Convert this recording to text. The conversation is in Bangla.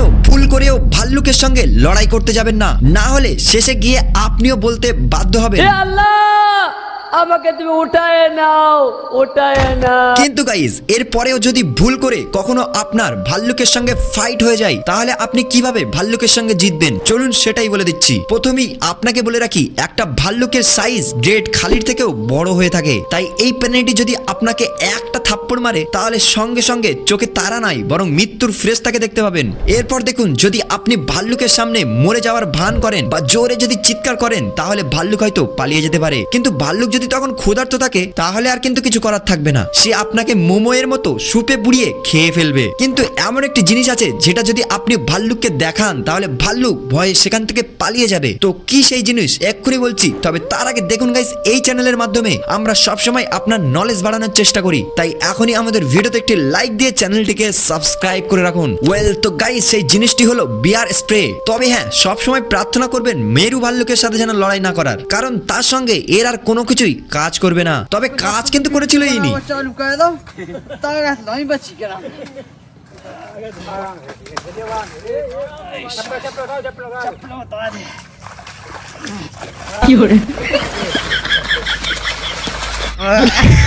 কখনো ভুল করেও ভাল্লুকের সঙ্গে লড়াই করতে যাবেন না। না হলে শেষে গিয়ে আপনিও বলতে বাধ্য হবেন। আল্লাহ আমাকে তুমি উঠায় নাও উঠায় নাও। কিন্তু গাইজ এর পরেও যদি ভুল করে কখনো আপনার ভাল্লুকের সঙ্গে ফাইট হয়ে যায় তাহলে আপনি কীভাবে ভাল্লুকের সঙ্গে জিতবেন? চলুন সেটাই বলে দিচ্ছি। প্রথমেই আপনাকে বলে রাখি একটা ভাল্লুকের সাইজ গ্রেট খালির থেকেও বড় হয়ে থাকে। তাই এই প্রাণীটি যদি আপনাকে একটা থাপ্পড় মারে, তাহলে সঙ্গে সঙ্গে চোখে তারা নাই, বরং মৃত্যুর ফ্রেশটাকে দেখতে পাবেন। এরপর দেখুন, যদি আপনি ভাল্লুকের সামনে মরে যাওয়ার ভান করেন বা জোরে যদি চিৎকার করেন, তাহলে ভাল্লুক হয়তো পালিয়ে যেতে পারে। কিন্তু ভাল্লুক যদি তখন ক্ষুধার্ত থাকে, তাহলে আর কিন্তু কিছু করার থাকবে না। সে আপনাকে মোমোয়ের মতো সুপে পুড়িয়ে খেয়ে ফেলবে। কিন্তু এমন একটি জিনিস আছে, যেটা যদি আপনি ভাল্লুককে দেখান, তাহলে ভাল্লুক ভয়ে সেখান থেকে পালিয়ে যাবে। তো কি সেই জিনিস? এক্ষুনি বলছি, তবে তার আগে দেখুন গাইস এই চ্যানেলের মাধ্যমে আমরা সবসময় আপনার নলেজ বাড়ানোর চেষ্টা করি। তাই এখনই আমাদের ভিডিওতে একটি লাইক দিয়ে চ্যানেলটিকে সাবস্ক্রাইব করে রাখুন। ওয়েল তো গাইস সেই জিনিসটি হলো বিয়ার স্প্রে তবে হ্যাঁ সবসময় প্রার্থনা করবেন মেরু ভাল্লুকের সাথে যেন লড়াই না করার। কারণ তার সঙ্গে এর আর কোনো কিছুই কাজ করবে না। তবে কাজ কিন্তু করেছিল ইনি কি